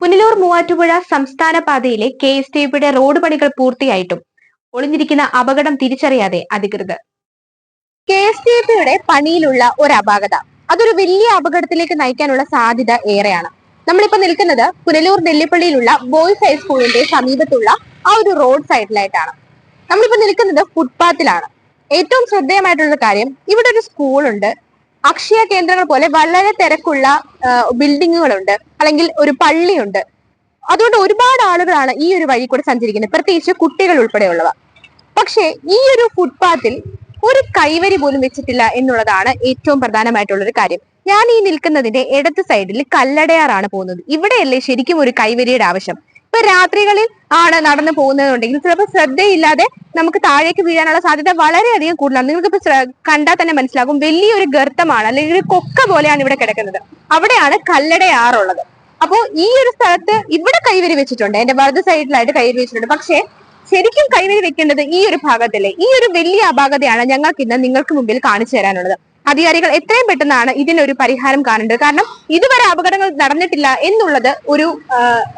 പുനലൂർ മൂവാറ്റുപുഴ സംസ്ഥാന പാതയിലെ K S T road പണികൾ പൂർത്തിയായിട്ടും ഒളിഞ്ഞിരിക്കുന്ന അപകടം തിരിച്ചറിയാതെ അധികൃതർ. കെ എസ് ടി പിയുടെ പണിയിലുള്ള ഒരു അപാകത. അതൊരു വലിയ അപകടത്തിലേക്ക് നയിക്കാനുള്ള സാധ്യത ഏറെയാണ്. നമ്മളിപ്പോ നിൽക്കുന്നത് പുനലൂർ നെല്ലിപ്പള്ളിയിലുള്ള ബോയ്സ് ഹൈസ്കൂളിന്റെ സമീപത്തുള്ള ആ ഒരു റോഡ് സൈഡിലായിട്ടാണ്. നമ്മളിപ്പോ നിൽക്കുന്നത് ഫുട്പാത്തിലാണ്. ഏറ്റവും ശ്രദ്ധേയമായിട്ടുള്ള കാര്യം ഇവിടെ ഒരു സ്കൂളുണ്ട്. അക്ഷയ കേന്ദ്രങ്ങൾ പോലെ വളരെ തിരക്കുള്ള ബിൽഡിങ്ങുകളുണ്ട്. അല്ലെങ്കിൽ ഒരു പള്ളിയുണ്ട്. അതുകൊണ്ട് ഒരുപാട് ആളുകളാണ് ഈ ഒരു വഴി കൂടെ സഞ്ചരിക്കുന്നത്. പ്രത്യേകിച്ച് കുട്ടികൾ ഉൾപ്പെടെയുള്ളവ. പക്ഷേ ഈ ഒരു ഫുട്പാത്തിൽ ഒരു കൈവരി പോലും വെച്ചിട്ടില്ല എന്നുള്ളതാണ് ഏറ്റവും പ്രധാനമായിട്ടുള്ള ഒരു കാര്യം. ഞാൻ ഈ നിൽക്കുന്നതിന്റെ ഇടത്ത് സൈഡിൽ കല്ലടയാറാണ് പോകുന്നത്. ഇവിടെയല്ലേ ശരിക്കും ഒരു കൈവരിയുടെ ആവശ്യം. ഇപ്പൊ രാത്രികളിൽ ആണ് നടന്നു പോകുന്നതുണ്ടെങ്കിൽ ചിലപ്പോൾ ശ്രദ്ധയില്ലാതെ നമുക്ക് താഴേക്ക് വീഴാനുള്ള സാധ്യത വളരെയധികം കൂടുതലാണ്. നിങ്ങൾക്ക് ഇപ്പൊ കണ്ടാൽ തന്നെ മനസ്സിലാകും. വലിയൊരു ഗർത്തമാണ് അല്ലെങ്കിൽ ഒരു കൊക്ക പോലെയാണ് ഇവിടെ കിടക്കുന്നത്. അവിടെയാണ് കല്ലടയാറുള്ളത് അപ്പോൾ ഈ ഒരു സ്ഥലത്ത് ഇവിടെ കൈവരി വെച്ചിട്ടുണ്ട്. എന്റെ വലത് സൈഡിലായിട്ട് കൈവരി വെച്ചിട്ടുണ്ട്. പക്ഷേ ശരിക്കും കൈവരി വെക്കേണ്ടത് ഈ ഒരു ഭാഗത്തല്ലേ? ഈ ഒരു വലിയ അപാകതയാണ് ഞങ്ങൾക്ക് ഇന്ന് നിങ്ങൾക്ക് മുമ്പിൽ കാണിച്ചു തരാനുള്ളത്. അധികാരികൾ എത്രയും പെട്ടെന്നാണ് ഇതിനൊരു പരിഹാരം കാണേണ്ടത്. കാരണം ഇതുവരെ അപകടങ്ങൾ നടന്നിട്ടില്ല എന്നുള്ളത് ഒരു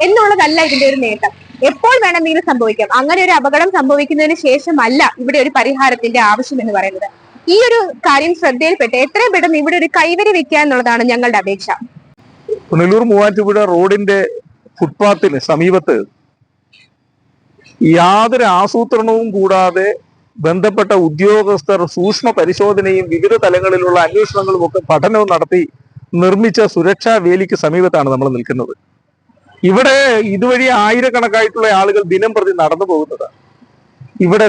എന്നുള്ളതല്ല ഇതിന്റെ ഒരു നേട്ടം. എപ്പോൾ വേണമെങ്കിലും സംഭവിക്കാം. അങ്ങനെ ഒരു അപകടം സംഭവിക്കുന്നതിന് ശേഷമല്ല ഇവിടെ ഒരു പരിഹാരത്തിന്റെ ആവശ്യം എന്ന് പറയുന്നത്. ഈ ഒരു കാര്യം ശ്രദ്ധയിൽപ്പെട്ട് എത്രയും പെട്ടെന്ന് ഇവിടെ ഒരു കൈവരി വെക്കുക എന്നുള്ളതാണ് ഞങ്ങളുടെ അപേക്ഷ. പുനലൂർ മൂവാറ്റുപുഴ റോഡിന്റെ ഫുട്പാത്തിന് സമീപത്ത് യാതൊരു ആസൂത്രണവും കൂടാതെ ബന്ധപ്പെട്ട ഉദ്യോഗസ്ഥർ സൂക്ഷ്മ പരിശോധനയും വിവിധ തലങ്ങളിലുള്ള അന്വേഷണങ്ങളും ഒക്കെ പഠനവും നടത്തി നിർമ്മിച്ച സുരക്ഷാ വേലിക്ക് സമീപത്താണ് നമ്മൾ നിൽക്കുന്നത്. ഇവിടെ ഇതുവഴി ആയിരക്കണക്കായിട്ടുള്ള ആളുകൾ ദിനം പ്രതി നടന്നു പോകുന്നത്. ഇവിടെ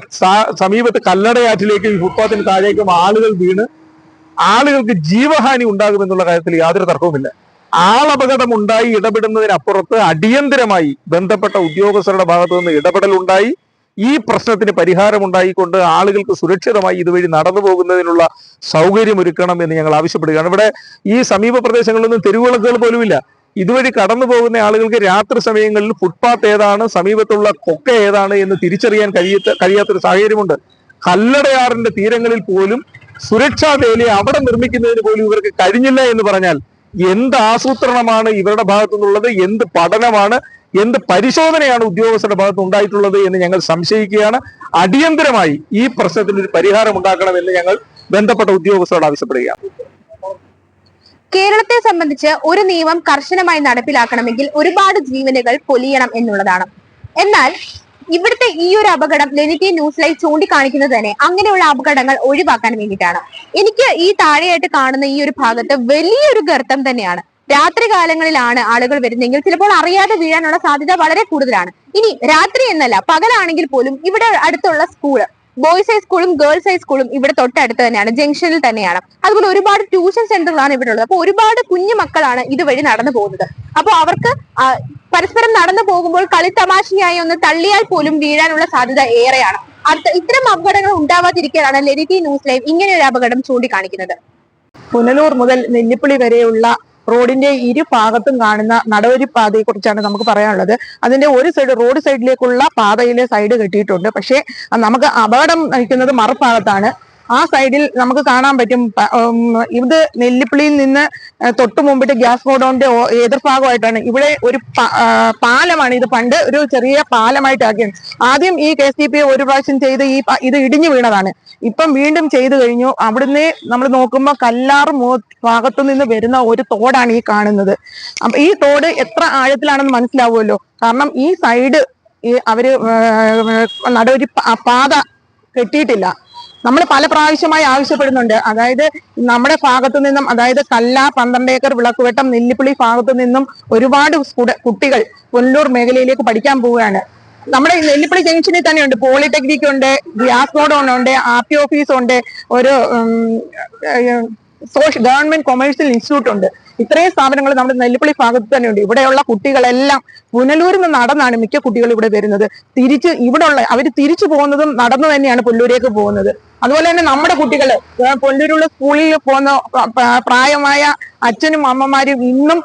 സമീപത്ത് കല്ലടയാറ്റിലേക്കും ഈ ഫുട്പാത്തിന് താഴേക്കും ആളുകൾ വീണ് ആളുകൾക്ക് ജീവഹാനി ഉണ്ടാകുമെന്നുള്ള കാര്യത്തിൽ യാതൊരു തർക്കവുമില്ല. ആളപകടം ഉണ്ടായി ഇടപെടുന്നതിനപ്പുറത്ത് അടിയന്തരമായി ബന്ധപ്പെട്ട ഉദ്യോഗസ്ഥരുടെ ഭാഗത്തു നിന്ന് ഇടപെടൽ ഉണ്ടായി ഈ പ്രശ്നത്തിന് പരിഹാരമുണ്ടായിക്കൊണ്ട് ആളുകൾക്ക് സുരക്ഷിതമായി ഇതുവഴി നടന്നു പോകുന്നതിനുള്ള സൗകര്യം ഒരുക്കണം എന്ന് ഞങ്ങൾ ആവശ്യപ്പെടുകയാണ്. ഇവിടെ ഈ സമീപ പ്രദേശങ്ങളിലൊന്നും തെരുവിളക്കുകൾ പോലുമില്ല. ഇതുവഴി കടന്നു പോകുന്ന ആളുകൾക്ക് രാത്രി സമയങ്ങളിൽ ഫുട്പാത്ത് ഏതാണ് സമീപത്തുള്ള കൊക്ക ഏതാണ് എന്ന് തിരിച്ചറിയാൻ കഴിയാത്ത കഴിയാത്തൊരു സാഹചര്യമുണ്ട്. കല്ലടയാറിന്റെ തീരങ്ങളിൽ പോലും സുരക്ഷാ വേലി അവിടെ നിർമ്മിക്കുന്നതിന് പോലും ഇവർക്ക് കഴിഞ്ഞില്ല എന്ന് പറഞ്ഞാൽ എന്ത് ആസൂത്രണമാണ് ഇവരുടെ ഭാഗത്തു നിന്നുള്ളത് എന്ത് പഠനമാണ് എന്ത് പരിശോധനയാണ് ഉദ്യോഗസ്ഥരുടെ ഭാഗത്ത് ഉണ്ടായിട്ടുള്ളത് എന്ന് ഞങ്ങൾ സംശയിക്കുകയാണ്. അടിയന്തരമായി ഈ പ്രശ്നത്തിന് ഒരു പരിഹാരം ഉണ്ടാക്കണമെന്ന് ഞങ്ങൾ ബന്ധപ്പെട്ട ഉദ്യോഗസ്ഥരോട് ആവശ്യപ്പെടുകയാണ്. കേരളത്തെ സംബന്ധിച്ച് ഒരു നിയമം കർശനമായി നടപ്പിലാക്കണമെങ്കിൽ ഒരുപാട് ജീവനുകൾ പൊലിയണം എന്നുള്ളതാണ്. എന്നാൽ ഇവിടുത്തെ ഈ ഒരു അപകടം ലെനിറ്റി ന്യൂസ് ലൈവ് ചൂണ്ടിക്കാണിക്കുന്നത് തന്നെ അങ്ങനെയുള്ള അപകടങ്ങൾ ഒഴിവാക്കാൻ വേണ്ടിയിട്ടാണ്. എനിക്ക് ഈ താഴെയായിട്ട് കാണുന്ന ഈ ഒരു ഭാഗത്ത് വലിയൊരു ഗർത്തം തന്നെയാണ്. രാത്രി കാലങ്ങളിലാണ് ആളുകൾ വരുന്നതെങ്കിൽ ചിലപ്പോൾ അറിയാതെ വീഴാനുള്ള സാധ്യത വളരെ കൂടുതലാണ്. ഇനി രാത്രി എന്നല്ല പകലാണെങ്കിൽ പോലും ഇവിടെ അടുത്തുള്ള സ്കൂൾ ബോയ്സ് ഹൈ സ്കൂളും ഗേൾസ് ഹൈ സ്കൂളും ഇവിടെ തൊട്ടടുത്ത് തന്നെയാണ് ജംഗ്ഷനിൽ തന്നെയാണ്. അതുപോലെ ഒരുപാട് ട്യൂഷൻ സെന്ററുകളാണ് ഇവിടെ ഉള്ളത്. അപ്പൊ ഒരുപാട് കുഞ്ഞു മക്കളാണ് ഇതുവഴി നടന്നു പോകുന്നത്. അപ്പൊ അവർക്ക് പരസ്പരം നടന്നു പോകുമ്പോൾ കളിത്തമാശയായി ഒന്ന് തള്ളിയാൽ പോലും വീഴാനുള്ള സാധ്യത ഏറെയാണ്. ഇത്തരം അപകടങ്ങൾ ഉണ്ടാവാതിരിക്കാനാണ് ലെരിറ്റി ന്യൂസ് ലൈവ് ഇങ്ങനെ ഒരു അപകടം ചൂണ്ടിക്കാണിക്കുന്നത്. പുനലൂർ മുതൽ നെല്ലിപ്പുളി വരെയുള്ള റോഡിന്റെ ഇരുഭാഗത്തും കാണുന്ന നടവരി പാതയെ കുറിച്ചാണ് നമുക്ക് പറയാനുള്ളത്. അതിന്റെ ഒരു സൈഡ് റോഡ് സൈഡിലേക്കുള്ള പാതയിലെ സൈഡ് കെട്ടിയിട്ടുണ്ട്. പക്ഷേ നമുക്ക് അപകടം നയിക്കുന്നത് മറുഭാഗത്താണ്. ആ സൈഡിൽ നമുക്ക് കാണാൻ പറ്റും. ഇത് നെല്ലിപ്പള്ളിയിൽ നിന്ന് തൊട്ടു മുമ്പിട്ട് ഗ്യാസ് ഗോഡൌണിന്റെ എതിർഭാഗമായിട്ടാണ് ഇവിടെ ഒരു പാലമാണ്. ഇത് പണ്ട് ഒരു ചെറിയ പാലമായിട്ടാക്കിയത് ആദ്യം ഈ കെ ഒരു പ്രാവശ്യം ചെയ്ത് ഈ ഇത് ഇടിഞ്ഞു വീണതാണ്. ഇപ്പം വീണ്ടും ചെയ്തു കഴിഞ്ഞു. അവിടുന്ന് നമ്മൾ നോക്കുമ്പോൾ കല്ലാറ് ഭാഗത്തു നിന്ന് വരുന്ന ഒരു തോടാണ് ഈ കാണുന്നത്. അപ്പൊ ഈ തോട് എത്ര ആഴത്തിലാണെന്ന് മനസ്സിലാവുമല്ലോ. കാരണം ഈ സൈഡ് അവർ നടൊരു പാത കെട്ടിയിട്ടില്ല. നമ്മൾ പല പ്രാവശ്യമായി ആവശ്യപ്പെടുന്നുണ്ട്. അതായത് നമ്മുടെ ഭാഗത്തു നിന്നും അതായത് കല്ല പന്ത്രണ്ട് ഏക്കർ വിളക്കുവെട്ടം നെല്ലിപ്പുളി ഭാഗത്തു നിന്നും ഒരുപാട് കുട്ടികൾ പുനലൂർ മേഖലയിലേക്ക് പഠിക്കാൻ പോവുകയാണ്. നമ്മുടെ നെല്ലിപ്പള്ളി ജംഗ്ഷനിൽ തന്നെയുണ്ട്. പോളിടെക്നിക് ഉണ്ട് ഗ്യാസ് ബോർഡ് ഉണ്ട് ആർ ടി ഓഫീസ് ഉണ്ട് ഒരു ഗവൺമെന്റ് കൊമേഴ്സ്യൽ ഇൻസ്റ്റിറ്റ്യൂട്ട് ഉണ്ട് ഇത്രയും സ്ഥാപനങ്ങൾ നമ്മുടെ നെല്ലിപ്പള്ളി ഭാഗത്ത് തന്നെയുണ്ട്. ഇവിടെയുള്ള കുട്ടികളെല്ലാം പുനലൂരിൽ നിന്ന് നടന്നാണ് മിക്ക കുട്ടികൾ ഇവിടെ വരുന്നത്. തിരിച്ച് ഇവിടെ ഉള്ള അവർ തിരിച്ചു പോകുന്നതും നടന്നു തന്നെയാണ് പുല്ലൂരേക്ക് പോകുന്നത്. അതുപോലെ തന്നെ നമ്മുടെ കുട്ടികൾ പുല്ലൂരുള്ള സ്കൂളിൽ പോകുന്ന പ്രായമായ അച്ഛനും അമ്മമാരും ഇന്നും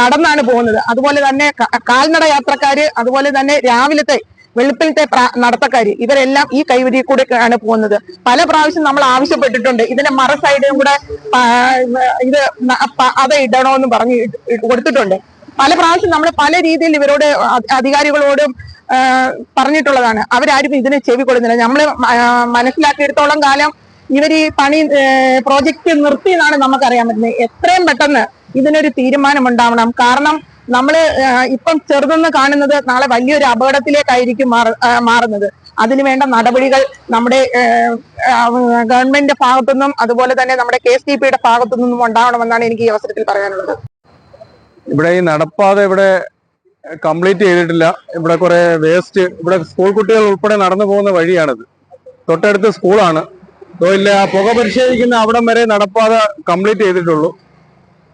നടന്നാണ് പോകുന്നത്. അതുപോലെ തന്നെ കാൽനട യാത്രക്കാര് അതുപോലെ തന്നെ രാവിലത്തെ വെളുപ്പിലത്തെ നടത്തക്കാര് ഇവരെല്ലാം ഈ കൈവരി കൂടെ ആണ് പോകുന്നത്. പല പ്രാവശ്യം നമ്മൾ ആവശ്യപ്പെട്ടിട്ടുണ്ട്. ഇതിന്റെ മറ സൈഡും കൂടെ ഇത് അത് ഇടണമെന്ന് പറഞ്ഞ് കൊടുത്തിട്ടുണ്ട്. പല പ്രാവശ്യം നമ്മൾ പല രീതിയിൽ ഇവരോട് അധികാരികളോടും പറഞ്ഞിട്ടുള്ളതാണ്. അവരാരും ഇതിന് ചെവി കൊടുക്കുന്നില്ല. നമ്മൾ മനസ്സിലാക്കിയെടുത്തോളം കാലം ഇവർ ഈ പണി പ്രോജക്റ്റ് നിർത്തി എന്നാണ് നമുക്കറിയാൻ പറ്റുന്നത്. എത്രയും പെട്ടെന്ന് ഇതിനൊരു തീരുമാനം ഉണ്ടാവണം കാരണം നമ്മൾ ഇപ്പം ചെറുതെന്ന് കാണുന്നത് നാളെ വലിയൊരു അപകടത്തിലേക്കായിരിക്കും മാറുന്നത്. അതിനു വേണ്ട നടപടികൾ നമ്മുടെ ഗവൺമെന്റിന്റെ ഭാഗത്തുനിന്നും അതുപോലെ തന്നെ നമ്മുടെ കെ എസ് ഡി പിയുടെ ഭാഗത്തു നിന്നും ഉണ്ടാവണമെന്നാണ് എനിക്ക് ഈ അവസരത്തിൽ പറയാനുള്ളത്. ഇവിടെ ഈ നടപ്പാത ഇവിടെ കംപ്ലീറ്റ് ചെയ്തിട്ടില്ല. ഇവിടെ കുറെ വേസ്റ്റ് ഇവിടെ സ്കൂൾ കുട്ടികൾ ഉൾപ്പെടെ നടന്നു പോകുന്ന വഴിയാണിത്. തൊട്ടടുത്ത് സ്കൂളാണ്. ഇല്ല പുക പരിശോധിക്കുന്ന അവിടം വരെ നടപ്പാത കംപ്ലീറ്റ് ചെയ്തിട്ടുള്ളൂ.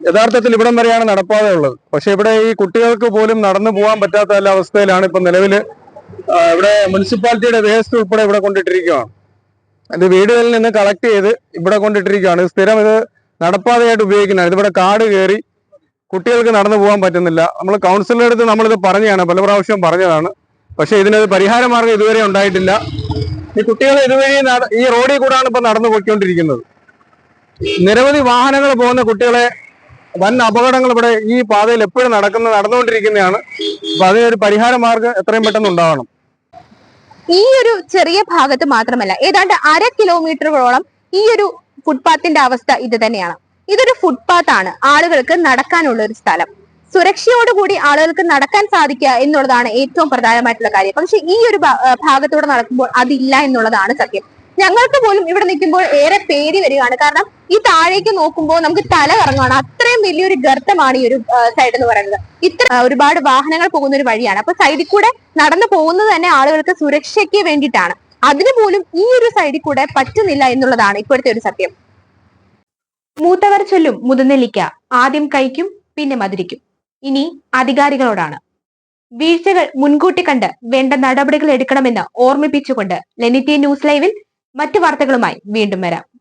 യഥാർത്ഥത്തിൽ ഇവിടം വരെയാണ് നടപ്പാത ഉള്ളത് പക്ഷെ ഇവിടെ ഈ കുട്ടികൾക്ക് പോലും നടന്നു പോകാൻ പറ്റാത്ത അവസ്ഥയിലാണ് ഇപ്പൊ നിലവിൽ ഇവിടെ മുനിസിപ്പാലിറ്റിയുടെ വേസ്റ്റ് ഉൾപ്പെടെ ഇവിടെ കൊണ്ടിട്ടിരിക്കുകയാണ്. ഇത് വീടുകളിൽ നിന്ന് കളക്ട് ചെയ്ത് ഇവിടെ കൊണ്ടിട്ടിരിക്കുകയാണ്. സ്ഥിരം ഇത് നടപ്പാതയായിട്ട് ഉപയോഗിക്കുന്നതാണ് ഇതിവിടെ കാട് കയറി കുട്ടികൾക്ക് നടന്നു പോകാൻ പറ്റുന്നില്ല. നമ്മൾ കൗൺസിലിന്റെ അടുത്ത് നമ്മളിത് പറഞ്ഞതാണ് പല പ്രാവശ്യം പറഞ്ഞതാണ്. പക്ഷെ ഇതിനൊരു പരിഹാര മാർഗം ഇതുവരെ ഉണ്ടായിട്ടില്ല. ഈ കുട്ടികൾ ഇതുവഴി ഈ റോഡിൽ കൂടാണ് ഇപ്പൊ നടന്നു പോയിക്കൊണ്ടിരിക്കുന്നത് നിരവധി വാഹനങ്ങൾ പോകുന്ന കുട്ടികളെ വൻ അപകടങ്ങൾ ഇവിടെ ഈ പാതയിൽ എപ്പോഴും നടക്കുന്ന നടന്നുകൊണ്ടിരിക്കുന്നതാണ്. അപ്പൊ അതിനൊരു പരിഹാര മാർഗം എത്രയും പെട്ടെന്ന് ഉണ്ടാവണം. ഈ ഒരു ചെറിയ ഭാഗത്ത് മാത്രമല്ല ഏതാണ്ട് അര കിലോമീറ്ററുകളോളം ഈ ഒരു ഫുട്പാത്തിന്റെ അവസ്ഥ ഇത് തന്നെയാണ്. ഇതൊരു ഫുട്പാത്ത് ആണ്. ആളുകൾക്ക് നടക്കാനുള്ള ഒരു സ്ഥലം. സുരക്ഷയോടുകൂടി ആളുകൾക്ക് നടക്കാൻ സാധിക്കുക എന്നുള്ളതാണ് ഏറ്റവും പ്രധാനമായിട്ടുള്ള കാര്യം. പക്ഷെ ഈ ഒരു ഭാഗത്തൂടെ നടക്കുമ്പോൾ അതില്ല എന്നുള്ളതാണ് സത്യം. ഞങ്ങൾക്ക് പോലും ഇവിടെ നിൽക്കുമ്പോൾ ഏറെ പേടി വരികയാണ്. കാരണം ഈ താഴേക്ക് നോക്കുമ്പോൾ നമുക്ക് തല കറങ്ങുകയാണ് അത്രയും വലിയൊരു ഗർത്തമാണ് ഈ ഒരു സൈഡ് എന്ന് പറയുന്നത്. ഇത്ര ഒരുപാട് വാഹനങ്ങൾ പോകുന്ന ഒരു വഴിയാണ്. അപ്പൊ സൈഡിൽ കൂടെ നടന്നു പോകുന്നത് തന്നെ ആളുകൾക്ക് സുരക്ഷയ്ക്ക് വേണ്ടിയിട്ടാണ്. അതിനു പോലും ഈ ഒരു സൈഡിൽ കൂടെ പറ്റുന്നില്ല എന്നുള്ളതാണ് ഇപ്പോഴത്തെ ഒരു സത്യം. മൂത്തവർ ചൊല്ലും മുതനെല്ലിക്ക. ആദ്യം കഴിക്കും പിന്നെ മധുരിക്കും. ഇനി അധികാരികളോടാണ്. വീഴ്ചകൾ മുൻകൂട്ടി കണ്ട് വേണ്ട നടപടികൾ എടുക്കണമെന്ന് ഓർമ്മിപ്പിച്ചുകൊണ്ട് ലെനിറ്റി ന്യൂസ് ലൈവിൽ മറ്റു വാർത്തകളുമായി വീണ്ടും വരാം.